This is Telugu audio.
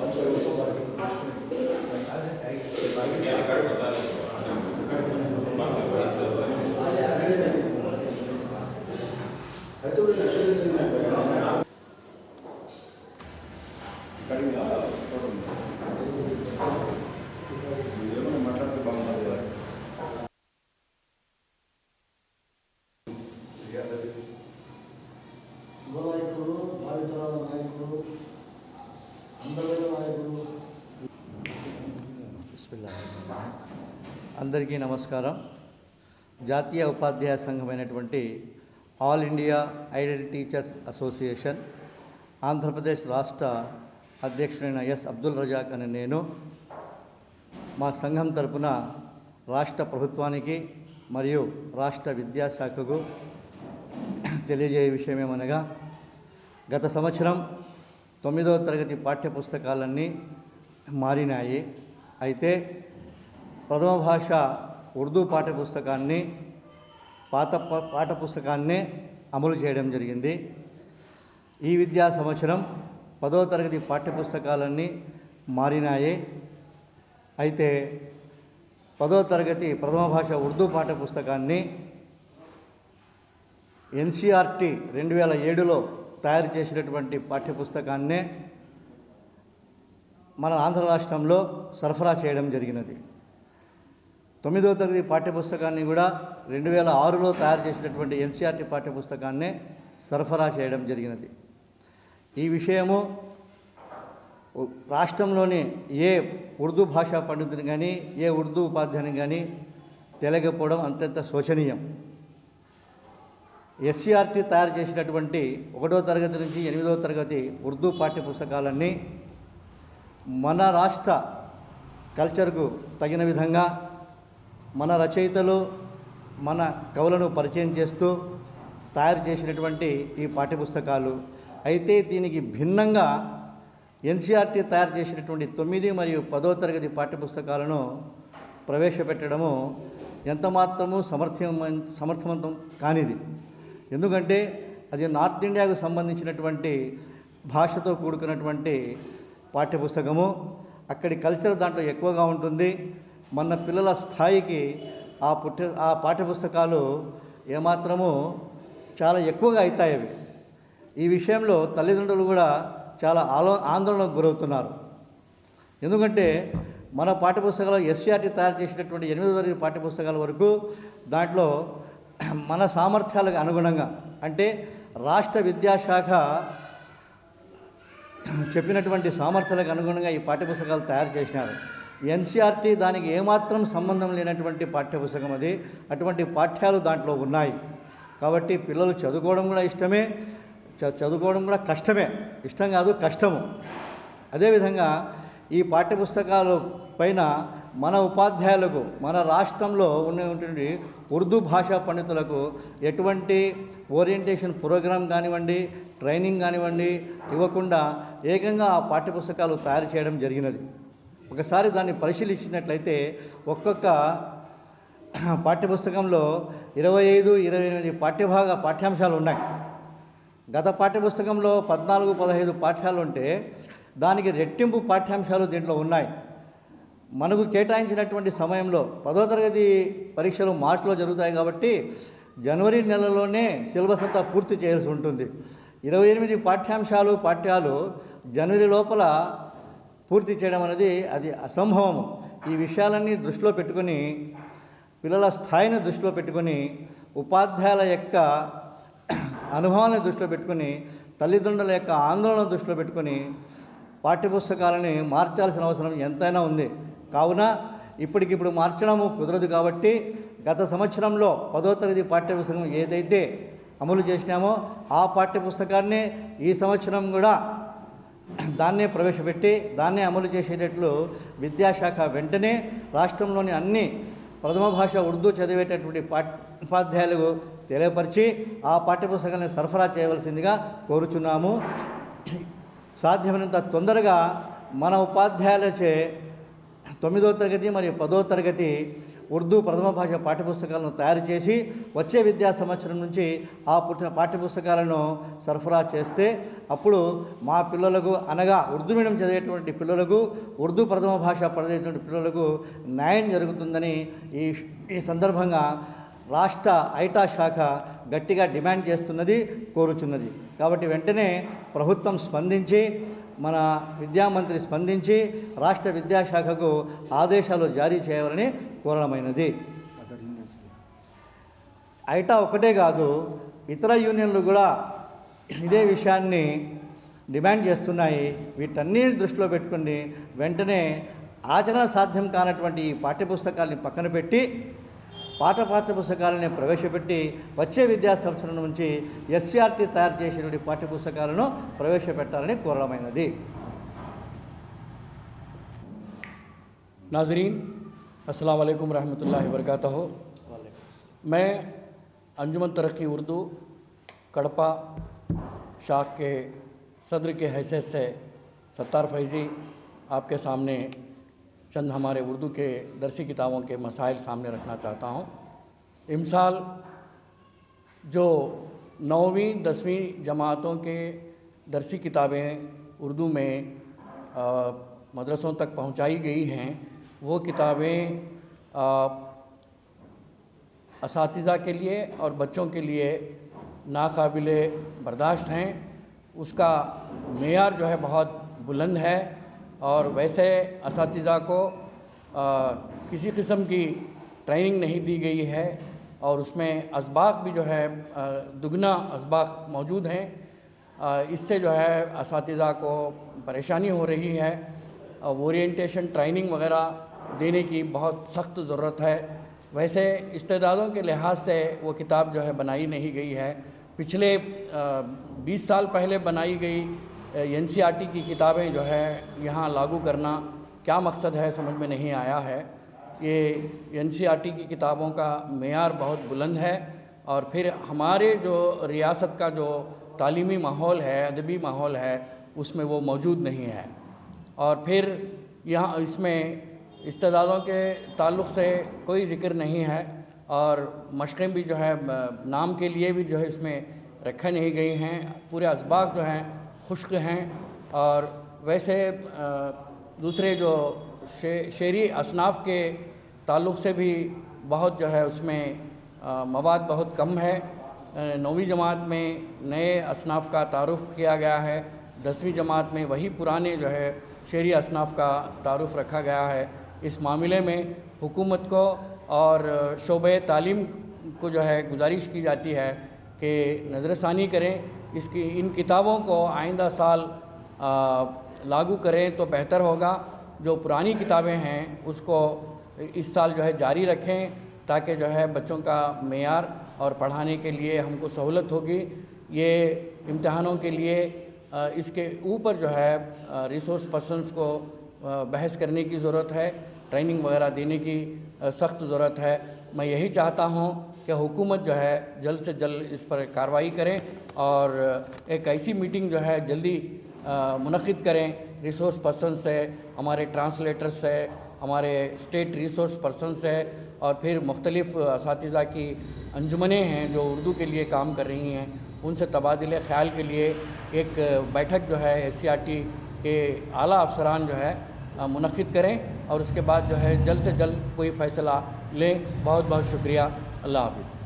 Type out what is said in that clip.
Muchas gracias. అందరికీ నమస్కారం. జాతీయ ఉపాధ్యాయ సంఘమైనటువంటి all India ideal teachers association Andhra Pradesh రాష్ట్ర అధ్యక్షుడైన ఎస్ అబ్దుల్ రజాక్ అనే నేను మా సంఘం తరపున రాష్ట్ర ప్రభుత్వానికి మరియు రాష్ట్ర విద్యాశాఖకు తెలియజేయ విషయమేమనగా గత సంవత్సరం తొమ్మిదవ తరగతి పాఠ్యపుస్తకాలన్నీ మారినాయి. అయితే ప్రథమ భాష ఉర్దూ పాఠ్యపుస్తకాన్ని పాత ప- అమలు చేయడం జరిగింది. ఈ విద్యా సంవత్సరం పదో తరగతి పాఠ్యపుస్తకాలన్నీ మారినాయి. అయితే పదో తరగతి ప్రథమ భాష ఉర్దూ పాఠ్యపుస్తకాన్ని ఎన్సీఆర్టీ రెండు వేల ఏడులో తయారు చేసినటువంటి పాఠ్యపుస్తకాన్నే మన ఆంధ్ర రాష్ట్రంలో సరఫరా చేయడం జరిగినది. తొమ్మిదవ తరగతి పాఠ్యపుస్తకాన్ని కూడా రెండు వేల ఆరులో తయారు చేసినటువంటి ఎన్సీఆర్టీ పాఠ్యపుస్తకాన్నే సరఫరా చేయడం జరిగినది. ఈ విషయము రాష్ట్రంలోని ఏ ఉర్దూ భాషా పండితుని కానీ ఏ ఉర్దూ ఉపాధ్యాయుని కానీ తెలియకపోవడం అంతంత శోచనీయం. ఎస్సీఆర్టీ తయారు చేసినటువంటి ఒకటో తరగతి నుంచి ఎనిమిదో తరగతి ఉర్దూ పాఠ్య పుస్తకాలన్నీ మన రాష్ట్ర కల్చర్కు తగిన విధంగా మన రచయితలు మన కవులను పరిచయం చేస్తూ తయారు చేసినటువంటి ఈ పాఠ్యపుస్తకాలు. అయితే దీనికి భిన్నంగా ఎన్సీఆర్టీ తయారు చేసినటువంటి తొమ్మిది మరియు పదో తరగతి పాఠ్యపుస్తకాలను ప్రవేశపెట్టడము ఎంత మాత్రము సమర్థ్యం సమర్థవంతం కానిది. ఎందుకంటే అది నార్త్ ఇండియాకు సంబంధించినటువంటి భాషతో కూడుకున్నటువంటి పాఠ్యపుస్తకము. అక్కడి కల్చర్ దాంట్లో ఎక్కువగా ఉంటుంది. మన పిల్లల స్థాయికి ఆ పుట్ట ఆ పాఠ్యపుస్తకాలు ఏమాత్రము చాలా ఎక్కువగా అవుతాయి అవి. ఈ విషయంలో తల్లిదండ్రులు కూడా చాలా ఆలో ఆందోళనకు గురవుతున్నారు. ఎందుకంటే మన పాఠ్యపుస్తకాలు ఎస్సీఆర్టీ తయారు చేసినటువంటి ఎనిమిదో తరగతి పాఠ్యపుస్తకాల వరకు దాంట్లో మన సామర్థ్యాలకు అనుగుణంగా అంటే రాష్ట్ర విద్యాశాఖ చెప్పినటువంటి సామర్థ్యాలకు అనుగుణంగా ఈ పాఠ్యపుస్తకాలు తయారు చేసినారు. ఎన్సీఆర్టీ దానికి ఏమాత్రం సంబంధం లేనటువంటి పాఠ్యపుస్తకం అది. అటువంటి పాఠ్యాలు దాంట్లో ఉన్నాయి. కాబట్టి పిల్లలు చదువుకోవడం కూడా ఇష్టమే చ- చదువుకోవడం కూడా కష్టమే. ఇష్టం కాదు కష్టము. అదేవిధంగా ఈ పాఠ్యపుస్తకాలు పైన మన ఉపాధ్యాయులకు మన రాష్ట్రంలో ఉన్నటువంటి ఉర్దూ భాషా పండితులకు ఎటువంటి ఓరియంటేషన్ ప్రోగ్రాం కానివ్వండి ట్రైనింగ్ కానివ్వండి ఇవ్వకుండా ఏకంగా ఆ పాఠ్యపుస్తకాలు తయారు చేయడం జరిగినది. ఒకసారి దాన్ని పరిశీలించినట్లయితే ఒక్కొక్క పాఠ్యపుస్తకంలో ఇరవై ఐదు ఇరవై ఎనిమిది పాఠ్యభాగ పాఠ్యాంశాలు ఉన్నాయి. గత పాఠ్యపుస్తకంలో పద్నాలుగు పదహైదు పాఠ్యాలు ఉంటే దానికి రెట్టింపు పాఠ్యాంశాలు దీంట్లో ఉన్నాయి. మనకు కేటాయించినటువంటి సమయంలో పదో తరగతి పరీక్షలు మార్చిలో జరుగుతాయి కాబట్టి జనవరి నెలలోనే సిలబస్ అంతా పూర్తి చేయాల్సి ఉంటుంది. ఇరవై ఎనిమిది పాఠ్యాంశాలు పాఠ్యాలు జనవరి లోపల పూర్తి చేయడం అనేది అది అసంభవము. ఈ విషయాలన్నీ దృష్టిలో పెట్టుకొని పిల్లల స్థాయిని దృష్టిలో పెట్టుకొని ఉపాధ్యాయుల యొక్క అనుభవాన్ని దృష్టిలో పెట్టుకొని తల్లిదండ్రుల యొక్క ఆందోళన దృష్టిలో పెట్టుకొని పాఠ్యపుస్తకాలని మార్చాల్సిన అవసరం ఎంతైనా ఉంది. కావున ఇప్పటికిప్పుడు మార్చడము కుదరదు కాబట్టి గత సంవత్సరంలో పదో తరగతి పాఠ్యపుస్తకం ఏదైతే అమలు చేసినామో ఆ పాఠ్యపుస్తకాన్ని ఈ సంవత్సరం కూడా దాన్నే ప్రవేశపెట్టి దాన్నే అమలు చేసేటట్లు విద్యాశాఖ వెంటనే రాష్ట్రంలోని అన్ని ప్రథమ భాష ఉర్దూ చదివేటటువంటి పాఠ్ ఉపాధ్యాయులకు తెలియపరిచి ఆ పాఠ్యపుస్తకాన్ని సరఫరా చేయవలసిందిగా కోరుచున్నాము. సాధ్యమైనంత తొందరగా మన ఉపాధ్యాయులచే తొమ్మిదో తరగతి మరియు పదో తరగతి ఉర్దూ ప్రథమ భాష పాఠ్యపుస్తకాలను తయారు చేసి వచ్చే విద్యా సంవత్సరం నుంచి ఆ పుట్టిన పాఠ్యపుస్తకాలను సరఫరా చేస్తే అప్పుడు మా పిల్లలకు అనగా ఉర్దూ మీడియం చదివేటువంటి పిల్లలకు ఉర్దూ ప్రథమ భాష పడినటువంటి పిల్లలకు న్యాయం జరుగుతుందని ఈ ఈ సందర్భంగా రాష్ట్ర ఐటా శాఖ గట్టిగా డిమాండ్ చేస్తున్నది కోరుచున్నది. కాబట్టి వెంటనే ప్రభుత్వం స్పందించి మన విద్యామంత్రి స్పందించి రాష్ట్ర విద్యాశాఖకు ఆదేశాలు జారీ చేయాలని కోరడమైనది. ఐటా ఒకటే కాదు ఇతర యూనియన్లు కూడా ఇదే విషయాన్ని డిమాండ్ చేస్తున్నాయి. వీటన్నిటిని దృష్టిలో పెట్టుకుని వెంటనే ఆచరణ సాధ్యం కానటువంటి ఈ పాఠ్యపుస్తకాల్ని పక్కన పెట్టి పాఠ పాఠ్యపుస్తకాలని ప్రవేశపెట్టి వచ్చే విద్యా సంవత్సరం నుంచి ఎస్సీఆర్టీ తయారు చేసినటువంటి పాఠ్యపుస్తకాలను ప్రవేశపెట్టాలని కోరమైనది ناظرین السلام علیکم ورحمۃ اللہ وبرکاتہ میں انجمن ترقی اردو کڑپا شاخ کے صدر کے حیثیت سے ستار فیضی آپ کے سامنے چند ہمارے اردو کے درسی کتابوں کے مسائل سامنے رکھنا چاہتا ہوں۔ امسال جو نویں دسویں جماعتوں کے درسی کتابیں اردو میں مدرسوں تک پہنچائی گئی ہیں، وہ کتابیں اساتذہ کے لیے اور بچوں کے لیے ناقابل برداشت ہیں۔ اس کا معیار جو ہے بہت بلند ہے۔ اور ویسے اساتذہ کو کسی قسم کی ٹریننگ نہیں دی گئی ہے اور اس میں اسباق بھی جو ہے دگنا اسباق موجود ہیں۔ اس سے جو ہے اساتذہ کو پریشانی ہو رہی ہے۔ اورینٹیشن ٹریننگ وغیرہ دینے کی بہت سخت ضرورت ہے۔ ویسے استعدادوں کے لحاظ سے وہ کتاب جو ہے بنائی نہیں گئی ہے۔ پچھلے بیس سال پہلے بنائی گئی۔ این سی آر ٹی کی کتابیں جو ہے یہاں لاگو کرنا کیا مقصد ہے سمجھ میں نہیں آیا ہے۔ یہ این سی آر ٹی کی کتابوں کا معیار بہت بلند ہے اور پھر ہمارے جو ریاست کا جو تعلیمی ماحول ہے، ادبی ماحول ہے، اس میں وہ موجود نہیں ہے۔ اور پھر یہاں اس میں استدادوں کے تعلق سے کوئی ذکر نہیں ہے اور مشقیں بھی جو ہے نام کے لیے بھی جو ہے اس میں رکھے نہیں گئی ہیں۔ پورے اسباق جو ہیں خشک ہیں اور ویسے دوسرے جو شعری اصناف کے تعلق سے بھی بہت جو ہے اس میں مواد بہت کم ہے۔ نویں جماعت میں نئے اصناف کا تعارف کیا گیا ہے۔ دسویں جماعت میں وہی پرانے جو ہے شعری اصناف کا تعارف رکھا گیا ہے۔ اس معاملے میں حکومت کو اور شعبہ تعلیم کو جو ہے گزارش کی جاتی ہے کہ نظر ثانی کریں۔ اس کی ان کتابوں کو آئندہ سال لاگو کریں تو بہتر ہوگا۔ جو پرانی کتابیں ہیں، اس کو اس سال جو ہے جاری رکھیں تاکہ جو ہے بچوں کا معیار اور پڑھانے کے لیے ہم کو سہولت ہوگی۔ یہ امتحانوں کے لیے اس کے اوپر جو ہے ریسورس پرسنس کو بحث کرنے کی ضرورت ہے ٹریننگ وغیرہ دینے کی سخت ضرورت ہے۔ میں یہی چاہتا ہوں کہ حکومت جو ہے جلد سے جلد اس پر کارروائی کریں اور ایک ایسی میٹنگ جو ہے جلدی منعقد کریں ریسورس پرسن سے، ہمارے ٹرانسلیٹر سے، ہمارے اسٹیٹ ریسورس پرسن سے اور پھر مختلف اساتذہ کی انجمنیں ہیں جو اردو کے لیے کام کر رہی ہیں، ان سے تبادلہ خیال کے لیے ایک بیٹھک جو ہے ایس سی آر ٹی کے اعلیٰ افسران جو ہے منعقد کریں اور اس کے بعد جو ہے جلد سے جلد کوئی فیصلہ لیں۔ بہت بہت شکریہ۔ I love it.